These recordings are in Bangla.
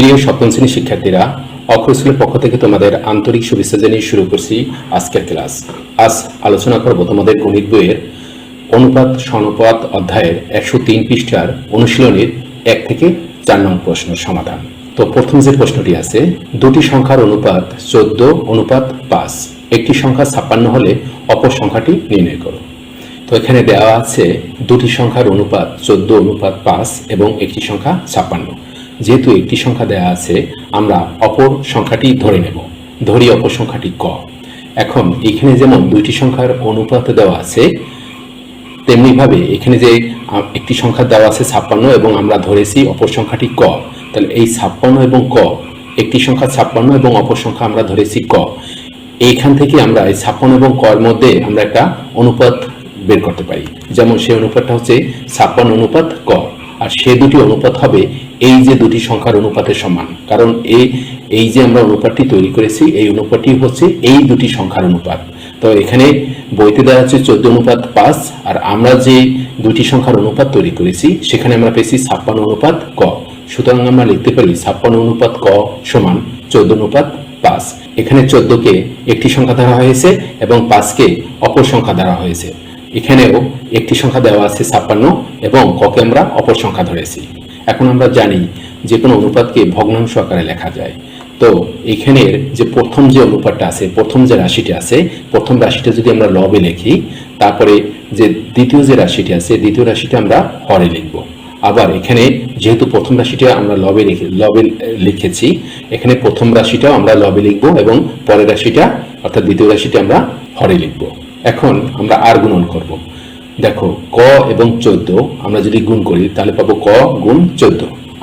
প্রিয় সপ্তম শ্রেণির শিক্ষার্থীরা, অক্ষর স্কুলের পক্ষ থেকে তোমাদের আন্তরিক শুভেচ্ছা জানিয়ে শুরু করছি আজকের ক্লাস। আজ আলোচনা করব তোমাদের গণিত বইয়ের অনুপাত সনুপাত অধ্যায়ের একশো তিন পৃষ্ঠার অনুশীলনীর এক থেকে চার নং প্রশ্নের সমাধান। তো প্রথম যে প্রশ্নটি আছে, দুটি সংখ্যার অনুপাত চোদ্দ, অনুপাত পাঁচ। একটি সংখ্যা ছাপ্পান্ন হলে অপর সংখ্যাটি নির্ণয় করো। তো এখানে দেওয়া আছে দুটি সংখ্যার অনুপাত চোদ্দ, অনুপাত পাঁচ এবং একটি সংখ্যা ছাপ্পান্ন। যেহেতু একটি সংখ্যা দেওয়া আছে, আমরা অপর সংখ্যাটি ধরে নেব। ধরি অপর সংখ্যাটি ক। এখন এখানে যেমন দুইটি সংখ্যার অনুপাত দেওয়া আছে, তেমনিভাবে এখানে যে একটি সংখ্যা দেওয়া আছে ছাপ্পান্ন এবং আমরা ধরেছি অপর সংখ্যাটি ক। তাহলে এই ছাপ্পান্ন এবং ক, একটি সংখ্যা ছাপ্পান্ন এবং অপর সংখ্যা আমরা ধরেছি ক। এইখান থেকে আমরা এই ছাপ্পান্ন এবং ক এর মধ্যে আমরা একটা অনুপাত বের করতে পারি। যেমন সেই অনুপাতটা হচ্ছে ছাপ্পান্ন অনুপাত ক। আর সে দুটি অনুপাত হবে এই যে দুটি সংখ্যার অনুপাতের সমান। কারণ এই এই যে আমরা অনুপাতটি তৈরি করেছি, এই অনুপাতটি হচ্ছে এই দুটি সংখ্যার অনুপাত। তো এখানে বইতে দেওয়া হচ্ছে চোদ্দ অনুপাত পাঁচ, আর আমরা যে দুটি সংখ্যার অনুপাত তৈরি করেছি, সেখানে আমরা পেয়েছি ছাপ্পান্ন অনুপাত ক। সুতরাং আমরা লিখতে পারি ছাপ্পান্ন অনুপাত ক সমান চোদ্দ অনুপাত পাঁচ। এখানে চোদ্দকে একটি সংখ্যা ধরা হয়েছে এবং পাঁচকে অপর সংখ্যা ধরা হয়েছে। এখানেও একটি সংখ্যা দেওয়া আছে ছাপ্পান্ন এবং ককে আমরা অপর সংখ্যা ধরেছি। এখন আমরা জানি যে কোনো অনুপাতকে ভগ্নাংশ আকারে লেখা যায়। তো এখানের যে প্রথম যে অনুপাতটা আছে, প্রথম যে রাশিটি আছে, প্রথম রাশিটা যদি আমরা লবে লিখি, তারপরে যে দ্বিতীয় যে রাশিটি আছে, দ্বিতীয় রাশিটা আমরা হরে লিখব। আবার এখানে যেহেতু প্রথম রাশিটা আমরা লবে লিখে, লবে লিখেছি, এখানে প্রথম রাশিটাও আমরা লবে লিখব এবং পরের রাশিটা, অর্থাৎ দ্বিতীয় রাশিটা আমরা হরে লিখব। এখন আমরা আর গুণন করব। দেখো, ক এবং চোদ্দ আমরা যদি গুণ করি, তাহলে পাবো ক গুণ চোদ্দ।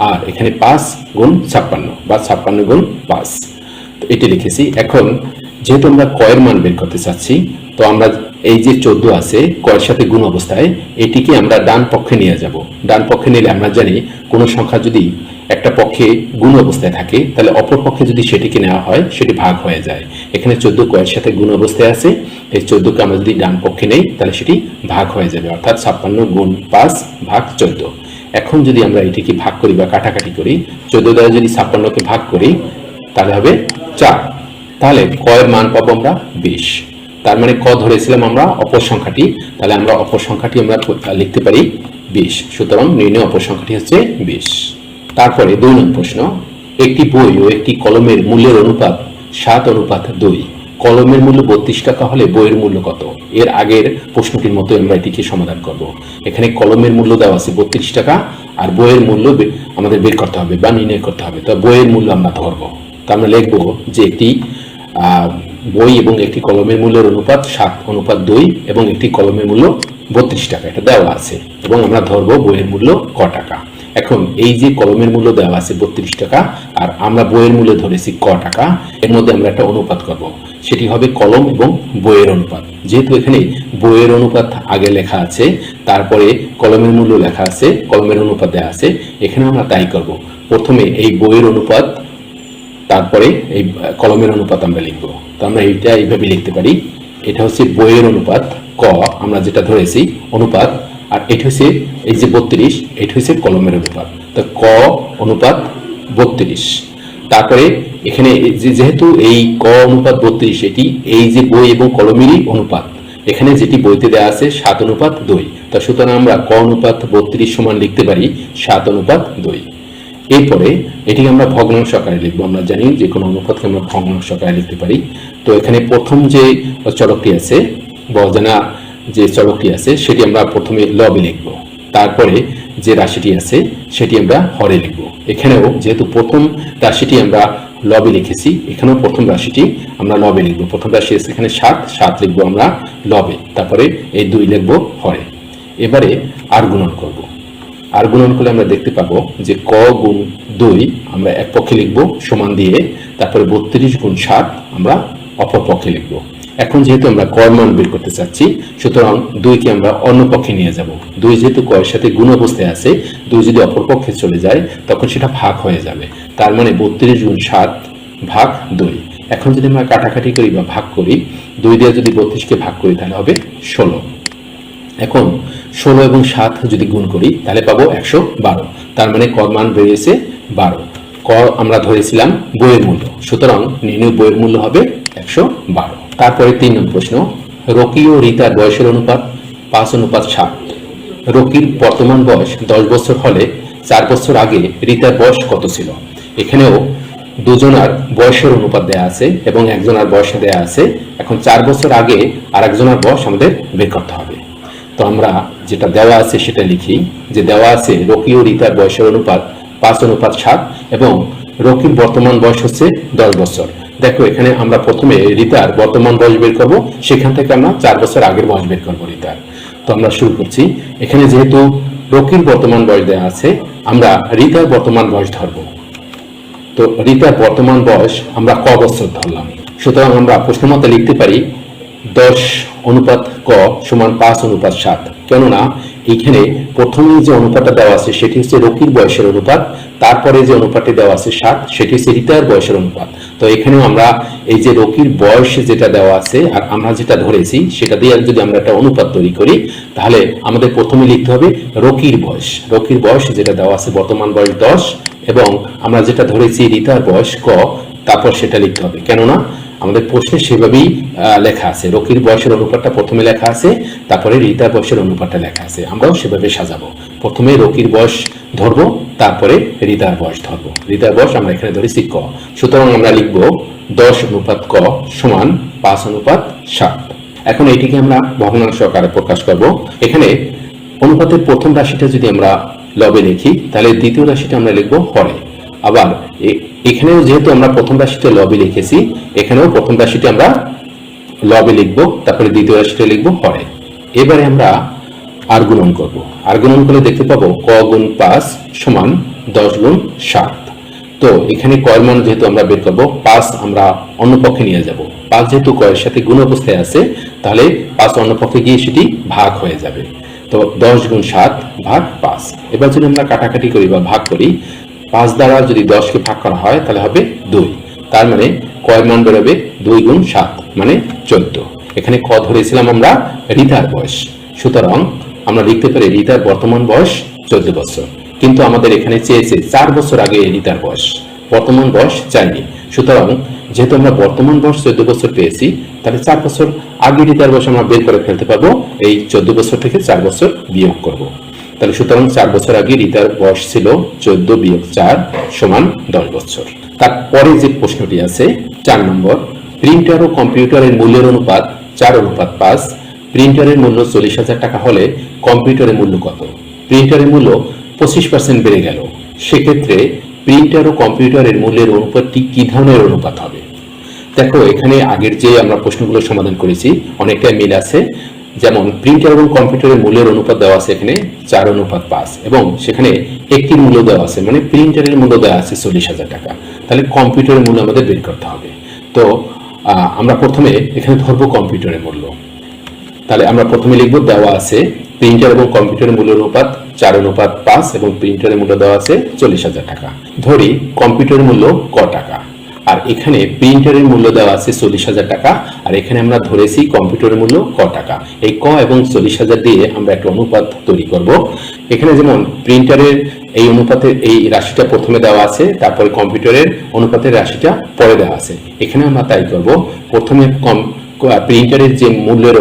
আর এখানে পাঁচ গুণ ছাপ্পান্ন বা ছাপ্পান্ন গুণ পাঁচ। তো এটি লিখেছি। এখন, যেহেতু আমরা কয়ের মান বের করতে চাচ্ছি, তো আমরা এই যে চোদ্দ আছে, কয়ের সাথে গুণ অবস্থায়, এটিকে আমরা ডান পক্ষে নিয়ে যাব। ডান পক্ষে নিলে আমরা জানি, কোনো সংখ্যা যদি একটা পক্ষে গুণ অবস্থায় থাকে, তাহলে অপর পক্ষে যদি সেটিকে নেওয়া হয়, সেটি ভাগ হয়ে যায়। এখানে চোদ্দ কয়ের সাথে গুণ অবস্থায় আছে, এই চোদ্দকে আমরা যদি ডান পক্ষে নেই, তাহলে সেটি ভাগ হয়ে যাবে, অর্থাৎ ছাপ্পান্ন গুণ পাঁচ ভাগ চোদ্দ। এখন যদি আমরা এটিকে ভাগ করি বা কাটাকাটি করি, চোদ্দ দ্বারা যদি ছাপ্পান্নকে ভাগ করি, তাহলে হবে চার। তাহলে কয়ের মান পাবো আমরা বিশ। তার মানে ক ধরেছিলাম আমরা অপর সংখ্যাটি, তাহলে আমরা অপর সংখ্যাটি আমরা লিখতে পারি বিশ। সুতরাং নির্ণয় অপর সংখ্যাটি হচ্ছে বিশ। তারপরে দুই নং প্রশ্ন, একটি বই ও একটি কলমের মূল্যের অনুপাত সাত অনুপাত দুই। কলমের মূল্য বত্রিশ টাকা হলে বইয়ের মূল্য কত? এর আগের প্রশ্নটির মতো আমরা এটিকে সমাধান করব। এখানে কলমের মূল্য দেওয়া আছে বত্রিশ টাকা, আর বইয়ের মূল্য আমাদের বের করতে হবে, বা নির্ণয় করতে হবে। তো বইয়ের মূল্য আমরা ধরবো। তো আমরা লিখব যে একটি বই এবং একটি কলমের মূল্যের অনুপাত সাত অনুপাত দুই এবং একটি কলমের মূল্য বত্রিশ টাকা। এটা দেওয়া আছে এবং আমরা ধরবো বইয়ের মূল্য ক টাকা। এখন এই যে কলমের মূল্য দেওয়া আছে বত্রিশ টাকা, আর আমরা বইয়ের মূল্য ধরেছি ক টাকা, এর মধ্যে আমরা একটা অনুপাত করব। সেটি হবে কলম এবং বইয়ের অনুপাত। যেহেতু এখানে বইয়ের অনুপাত আগে লেখা আছে, তারপরে কলমের মূল্য লেখা আছে, কলমের অনুপাত দেওয়া আছে, এখানে আমরা তাই করব। প্রথমে এই বইয়ের অনুপাত, তারপরে এই কলমের অনুপাত আমরা লিখব। তো আমরা এইটা এইভাবে লিখতে পারি। এটা হচ্ছে বইয়ের অনুপাত, ক, আমরা যেটা ধরেছি, অনুপাত আর এটা হচ্ছে এই যে বত্রিশ, এটা হচ্ছে কলমের অনুপাত। তো ক অনুপাত বত্রিশ। তারপরে এখানে যেহেতু এই ক অনুপাত বত্রিশ, এটি এই যে বই এবং কলমেরই অনুপাত। এখানে যেটি বইতে দেওয়া আছে, সাত অনুপাত দুই। তা সুতরাং আমরা ক অনুপাত বত্রিশ সমান লিখতে পারি, সাত অনুপাত দুই। এরপরে এটিকে আমরা ভগ্নাংশ আকারে লিখব। আমরা জানি যে কোনো অনুপাতকে আমরা ভগ্নাংশ আকারে লিখতে পারি। তো এখানে প্রথম যে চলকটি আছে বা অজানা যে চলকটি আছে, সেটি আমরা প্রথমে লবে লিখব। তারপরে যে রাশিটি আছে, সেটি আমরা হরে লিখব। এখানেও যেহেতু প্রথম রাশিটি আমরা লবে লিখেছি, এখানেও প্রথম রাশিটি আমরা লবে লিখব। প্রথম রাশি আছে এখানে সাত সাত লিখব আমরা লবে। তারপরে এই দুই লিখব হরে। এবারে আর গুণন করব। আর গুণন করলে আমরা দেখতে পাবো যে ক গুণ দুই আমরা এক পক্ষে লিখব সমান দিয়ে, তারপরে বত্রিশ গুণ সাত আমরা অপর পক্ষে লিখব। এখন যেহেতু আমরা কর মান বের করতে চাচ্ছি, সুতরাং দুইকে আমরা অন্য পক্ষে নিয়ে যাব। দুই যেহেতু কয়ের সাথে গুণ অবস্থায় আছে, দুই যদি অপর পক্ষে চলে যায়, তখন সেটা ভাগ হয়ে যাবে। তার মানে বত্রিশ গুণ সাত ভাগ দুই। এখন যদি আমরা কাটাকাটি করি বা ভাগ করি, দুই দিয়ে যদি বত্রিশকে ভাগ করি তাহলে হবে ষোলো। এখন ষোলো এবং সাত যদি গুণ করি, তাহলে পাবো একশো বারো। তার মানে কর মান বেরিয়েছে বারো। কর আমরা ধরেছিলাম বইয়ের মূল্য। সুতরাং নির্ণয় বইয়ের মূল্য হবে একশো বারো। তারপরে তিন নম্বর প্রশ্ন, রকি ও রিতার বয়সের অনুপাত পাঁচ অনুপাত সাত। রকির বর্তমান বয়স দশ বছর হলে চার বছর আগে রিতার বয়স কত ছিল? এখানেও দুজনার বয়সের অনুপাত দেয়া আছে এবং একজনের বয়স দেয়া আছে। এখন চার বছর আগে আর একজনের বয়স আমাদের বের করতে হবে। তো আমরা যেটা দেওয়া আছে সেটা লিখি, যে দেওয়া আছে রকি ও রিতার বয়সের অনুপাত পাঁচ অনুপাত সাত এবং রকির বর্তমান বয়স হচ্ছে দশ বছর। দেখো, এখানে আমরা প্রথমে রিতার বর্তমান বয়স বের করব, সেখান থেকে আমরা চার বছর আগের বয়স বের করব রিতার তো আমরা শুরু করছি। এখানে যেহেতু রকির বর্তমান বয়স দেওয়া আছে, আমরা রিতার বর্তমান বয়স ধরবো। তো রিতার বর্তমান বয়স আমরা ক বছর ধরলাম। সুতরাং আমরা প্রশ্ন মতে লিখতে পারি, দশ অনুপাত ক সমান পাঁচ অনুপাত সাত। কেননা, এখানে প্রথমে যে অনুপাতটা দেওয়া আছে, সেটি হচ্ছে রকির বয়সের অনুপাত, তারপরে যে অনুপাতটি দেওয়া আছে সাত, সেটি হচ্ছে রিতার বয়সের অনুপাত। তো এখানেও আমরা এই যে রকির বয়স যেটা দেওয়া আছে আর আমরা যেটা ধরেছি, সেটা দিয়ে যদি আমরা একটা অনুপাত তৈরি করি, তাহলে আমাদের প্রথমে লিখতে হবে রকির বয়স। রকির বয়স যেটা দেওয়া আছে বর্তমান বয়স দশ এবং আমরা যেটা ধরেছি রিতার বয়স ক, তারপর সেটা লিখতে হবে। কেননা আমাদের প্রশ্নে সেভাবেই লেখা আছে। রকির বয়সের অনুপাতটা প্রথমে লেখা আছে, তারপরে রিতার বয়সের অনুপাতটা লেখা আছে। আমরাও সেভাবে সাজাবো। প্রথমে রকির বয়স ধরবো, তারপরে রিতার বয়স ধরবো। রিতার বয়স আমরা এখানে ধরেছি ক। সুতরাং আমরা লিখব দশ অনুপাত ক সমান পাঁচ অনুপাত সাত। এখন এটিকে আমরা ভগ্নাংশ আকারে প্রকাশ করব। এখানে অনুপাতের প্রথম রাশিটা যদি আমরা লবে লিখি তাহলে দ্বিতীয় রাশিটা আমরা লিখব হরে আবার এখানেও যেহেতু আমরা প্রথম রাশিটা লবে লিখেছি, এখানেও প্রথম রাশিটা আমরা লবে লিখব, তারপরে দ্বিতীয় রাশিটা লিখব হরে এবারে আমরা আর গুণন করব। আর গুণন দেখতে পাবো ক গুণ পাঁচ সমান দশ গুণ সাত। তো এখানে কয়ের মান যেহেতু আমরা বের করব, পাঁচ আমরা অন্য পক্ষে নিয়ে যাব। পাঁচ যেহেতু কয়ের সাথে গুণ অবস্থায় আছে, তাহলে পাঁচ অন্য পক্ষে গিয়ে সেটি ভাগ হয়ে যাবে। তো দশ গুণ সাত ভাগ পাঁচ। এবার যদি আমরা কাটাকাটি করি বা ভাগ করি, পাঁচ দ্বারা যদি দশকে ভাগ করা হয়, তাহলে হবে দুই। তার মানে কয়ের মান বেরোবে দুই গুণ সাত মানে চোদ্দ। এখানে ক ধরেছিলাম আমরা রিতার বয়স। সুতরাং আমরা লিখতে পারি রিতার বর্তমান বয়স চোদ্দ বছর। কিন্তু আমাদের এখানে চেয়েছে চার বছর আগে রিতার বয়স। বর্তমান বয়স চাইনি। সুতরাং যেহেতু আমরা বর্তমান বয়স চোদ্দ বছর পেয়েছি, তাহলে চার বছর আগে রিতার বয়স আমরা বের করে ফেলতে পারব। এই চোদ্দ বছর থেকে চার বছর বিয়োগ করব। তাহলে সুতরাং চার বছর আগে রিতার বয়স ছিল চোদ্দ বিয়োগ চার সমান দশ বছর। তারপরে যে প্রশ্নটি আছে, চার নম্বর, প্রিন্টার ও কম্পিউটারের মূল্যের অনুপাত চার অনুপাত পাঁচ প্রিন্টারের মূল্য চল্লিশ হাজার টাকা হলে কম্পিউটারের মূল্য কত? প্রিন্টারের মূল্য পঁচিশ পার্সেন্ট বেড়ে গেল। সেক্ষেত্রে প্রিন্টার ও কম্পিউটারের মূল্যের অনুপাতটি কি ধরনের অনুপাত হবে? দেখো, এখানে আগের যে আমরা প্রশ্নগুলো সমাধান করেছি, অনেকটাই মিল আছে। যেমন, প্রিন্টার এবং কম্পিউটারের মূল্যের অনুপাত দেওয়া আছে এখানে চার অনুপাত পাঁচ এবং সেখানে একটি মূল্য দেওয়া আছে মানে প্রিন্টারের মূল্য দেওয়া আছে চল্লিশ হাজার টাকা। তাহলে কম্পিউটারের মূল্য আমাদের বের করতে হবে। তো আমরা প্রথমে এখানে ধরবো কম্পিউটারের মূল্য। তাহলে আমরা প্রথমে লিখব, দেওয়া আছে প্রিন্টার এবং কম্পিউটারের মূল্য অনুপাত চার অনুপাত পাঁচ এবং প্রিন্টারের মূল্য দেওয়া আছে চল্লিশ হাজার টাকা। ধরি কম্পিউটারের মূল্য ক টাকা, আর এখানে প্রিন্টারের মূল্য দেওয়া আছে চল্লিশ হাজার টাকা, আর এখানে আমরা ধরেছি কম্পিউটারের মূল্য ক টাকা। এই ক এবং চল্লিশ হাজার দিয়ে আমরা একটা অনুপাত তৈরি করব। এখানে যেমন প্রিন্টারের এই অনুপাতের এই রাশিটা প্রথমে দেওয়া আছে, তারপরে কম্পিউটারের অনুপাতের রাশিটা পরে দেওয়া আছে। এখানে আমরা তাই করব, প্রথমে কম প্রিন্টারের যে মূল্যের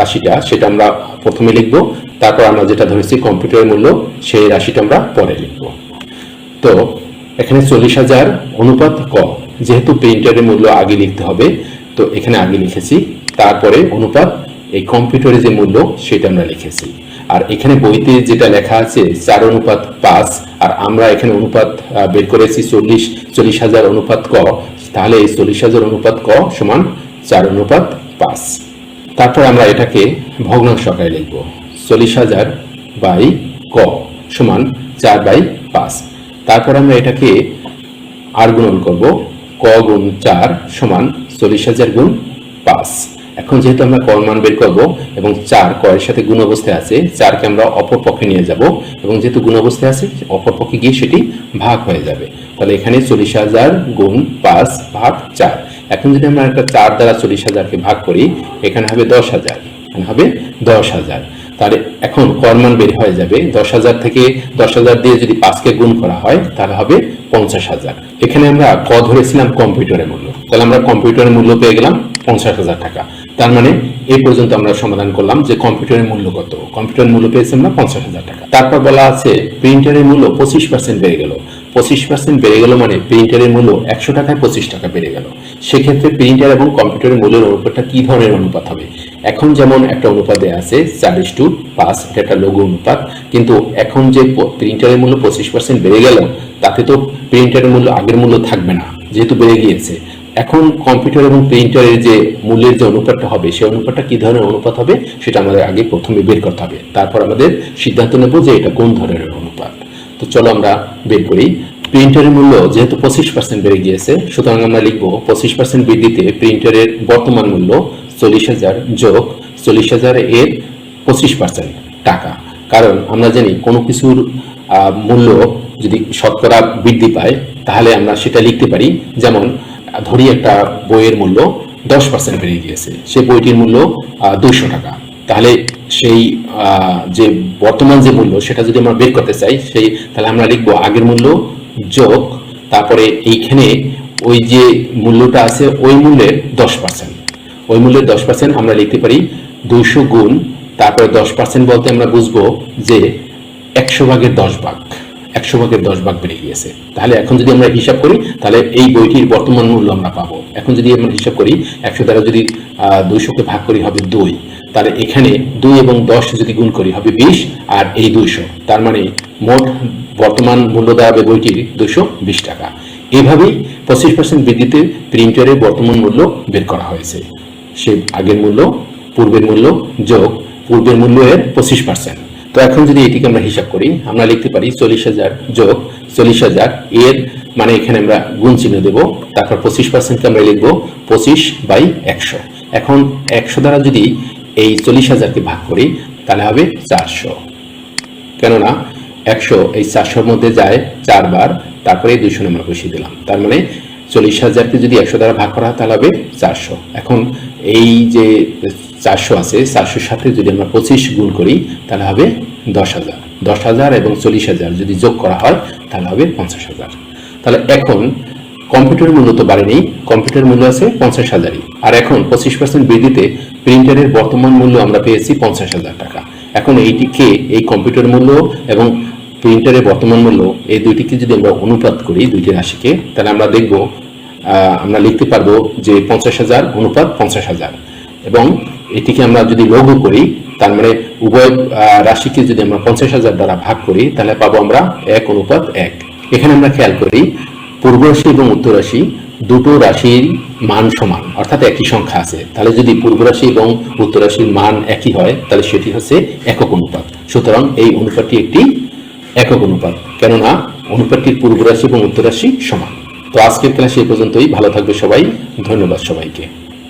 রাশিটা, সেটা আমরা প্রথমে লিখব। তারপর আমরা যেটা ধরেছি কম্পিউটারের মূল্য, সেই রাশিটা আমরা পরে লিখব। তো, এখানে চল্লিশ হাজার অনুপাত ক, যেহেতু প্রিন্টারের মূল্য আগে লিখতে হবে, তো এখানে আগে লিখেছি। তারপরে অনুপাত, এই কম্পিউটারে যে মূল্য, সেটা আমরা লিখেছি। আর এখানে বইতে যেটা লেখা আছে, চার অনুপাত পাঁচ, আর আমরা এখানে অনুপাত বের করেছি চল্লিশ চল্লিশ হাজার অনুপাত ক। তাহলে এই চল্লিশ হাজার অনুপাত ক সমান চার অনুপাত পাঁচ তারপর আমরা এটাকে ভগ্নাংশ আকারে লিখব। চল্লিশ হাজার বাই ক সমান চার বাই পাঁচ। তারপর আমরা এটাকে আর গুণন করব। ক গুণ চার সমান চল্লিশ হাজার গুণ পাঁচ। এখন যেহেতু আমরা কর মান বের করব এবং চার কয়ের সাথে গুণ অবস্থায় আছে, চারকে আমরা অপর পক্ষে নিয়ে যাব এবং যেহেতু গুণ অবস্থায় আছে, অপর পক্ষে গিয়ে সেটি ভাগ হয়ে যাবে। তাহলে এখানে চল্লিশ হাজার গুণ পাঁচ ভাগ চার। এখন যদি আমরা একটা চার দ্বারা চল্লিশ হাজারকে ভাগ করি, এখানে হবে দশ হাজার, এখানে হবে দশ হাজার। তাহলে এখন কর্মান বের হয়ে যাবে, দশ হাজার থেকে দশ হাজার দিয়ে যদি পাঁচকে গুণ করা হয়, তাহলে হবে পঞ্চাশ হাজার। এখানে আমরা ক ধরেছিলাম কম্পিউটারের মূল্য। তাহলে আমরা কম্পিউটারের মূল্য পেয়ে গেলাম পঞ্চাশ হাজার টাকা। তার মানে এই পর্যন্ত আমরা সমাধান করলাম যে কম্পিউটারের মূল্য কত। কম্পিউটারের মূল্য পেয়েছি আমরা পঞ্চাশ হাজার টাকা। তারপর বলা আছে প্রিন্টারের মূল্য পঁচিশ পার্সেন্ট বেড়ে গেল। পঁচিশ পার্সেন্ট বেড়ে গেল মানে প্রিন্টারের মূল্য একশো টাকায় পঁচিশ টাকা বেড়ে গেল। সেক্ষেত্রে প্রিন্টার এবং কম্পিউটারের মূল্যের অনুপাতটা কি ধরনের অনুপাত হবে? এখন যেমন একটা অনুপাত আছে, চার ইস টু পাঁচ এটা একটা লঘু অনুপাত। কিন্তু এখন যে প্রিন্টারের মূল্য পঁচিশ পার্সেন্ট বেড়ে গেল, তাতে তো প্রিন্টারের মূল্য আগের মূল্য থাকবে না, যেহেতু বেড়ে গিয়েছে। এখন কম্পিউটার এবং প্রিন্টারের যে মূল্যের যে অনুপাতটা হবে, সেই অনুপাতটা কি ধরনের অনুপাত হবে? সেটা আমাদের আগে প্রথমে বের করতে হবে। তারপর আমাদের সিদ্ধান্ত নেব যে এটা কোন ধরনের অনুপাত। তো চলো আমরা বের করি। প্রিন্টারের মূল্য যেহেতু পঁচিশ পার্সেন্ট বেড়ে গিয়েছে, সুতরাং আমরা লিখব পঁচিশ পার্সেন্ট বৃদ্ধিতে প্রিন্টারের বর্তমান মূল্য চল্লিশ হাজার যোগ চল্লিশ হাজার এর পঁচিশ পার্সেন্ট টাকা। কারণ আমরা জানি কোনো কিছুর মূল্য যদি শতকরা বৃদ্ধি পায়, তাহলে আমরা সেটা লিখতে পারি। যেমন, ধরি একটা বইয়ের মূল্য দশ পার্সেন্ট বেড়ে গিয়েছে। সে বইটির মূল্য দুইশো টাকা। তাহলে সেই যে বর্তমান যে মূল্য সেটা যদি আমরা বের করতে চাই, সেই, তাহলে আমরা লিখব আগের মূল্য যোগ, তারপরে এইখানে ওই যে মূল্যটা আছে, ওই মূল্যের দশ পার্সেন্ট ওই মূল্যের দশ পার্সেন্ট আমরা লিখতে পারি দুইশো গুণ, তারপরে দশ পার্সেন্ট বলতে আমরা বুঝব যে একশো ভাগের দশ ভাগ, একশো ভাগের দশ ভাগ বেড়ে গিয়েছে। তাহলে এখন যদি আমরা হিসাব করি, তাহলে এই বইটির বর্তমান মূল্য আমরা পাবো। এখন যদি আমরা হিসাব করি, একশো দ্বারা যদি দুইশোকে ভাগ করি, হবে দুই। তাহলে এখানে দুই এবং দশ যদি গুণ করি হবে বিশ, আর এই দুইশো, তার মানে মোট বর্তমান মূল্য দাঁড়াবে বইটির দুশো বিশ টাকা। এইভাবেই পঁচিশ পার্সেন্ট বৃদ্ধিতে প্রিন্টারের বর্তমান মূল্য বের করা হয়েছে। সে আগের মূল্য, পূর্বের মূল্য যোগ পূর্বের মূল্য এর পঁচিশ পার্সেন্ট তো এখন যদি এটিকে আমরা হিসাব করি, আমরা লিখতে পারি চল্লিশ হাজার যোগ চল্লিশ হাজার, এর মানে এখানে আমরা গুণ চিহ্ন দেবো, তারপর পঁচিশ পার্সেন্টকে আমরা লিখব পঁচিশ বাই একশো। এখন একশো দ্বারা যদি এই চল্লিশ হাজারকে ভাগ করি, তাহলে হবে চারশো। কেননা একশো এই চারশোর মধ্যে যায় চারবার, তারপরে এই দুইশো আমরা বসিয়ে দিলাম। তার মানে চল্লিশ হাজারকে যদি একশো দ্বারা ভাগ করা হয়, তাহলে হবে চারশো। এখন এই যে চারশো আছে, চারশোর সাথে যদি আমরা পঁচিশ গুণ করি, তাহলে হবে দশ হাজার। দশ হাজার এবং চল্লিশ হাজার যদি যোগ করা হয়, তাহলে হবে পঞ্চাশ হাজার। তাহলে এখন কম্পিউটার মূল্য তো বাড়েনি, কম্পিউটার মূল্য আছে পঞ্চাশ হাজারই। আর এখন পঁচিশ পার্সেন্ট বৃদ্ধিতে প্রিন্টারের বর্তমান মূল্য আমরা পেয়েছি পঞ্চাশ হাজার টাকা। এখন এইটিকে, এই কম্পিউটার মূল্য এবং প্রিন্টারের বর্তমান মূল্য, এই দুইটিকে যদি আমরা অনুপাত করি, দুইটি রাশিকে, তাহলে আমরা দেখব আমরা লিখতে পারব যে পঞ্চাশ হাজার অনুপাত পঞ্চাশ হাজার। এবং এটিকে আমরা যদি লঘু করি, তার মানে উভয় রাশিকে যদি আমরা পঞ্চাশ হাজার দ্বারা ভাগ করি, তাহলে পাবো আমরা এক অনুপাত এক। এখানে আমরা খেয়াল করি, পূর্ব রাশি এবং উত্তর রাশি দুটো রাশির মান সমান, অর্থাৎ একই সংখ্যা আছে। তাহলে যদি পূর্ব রাশি এবং উত্তর রাশির মান একই হয়, তাহলে সেটি হচ্ছে একক অনুপাত। সুতরাং এই অনুপাতটি একটি একক অনুপাত, কেননা অনুপাতটির পূর্ব রাশি এবং উত্তর রাশি সমান। তো আজকের ক্লাস এই পর্যন্তই। ভালো থাকবে সবাই। ধন্যবাদ সবাইকে।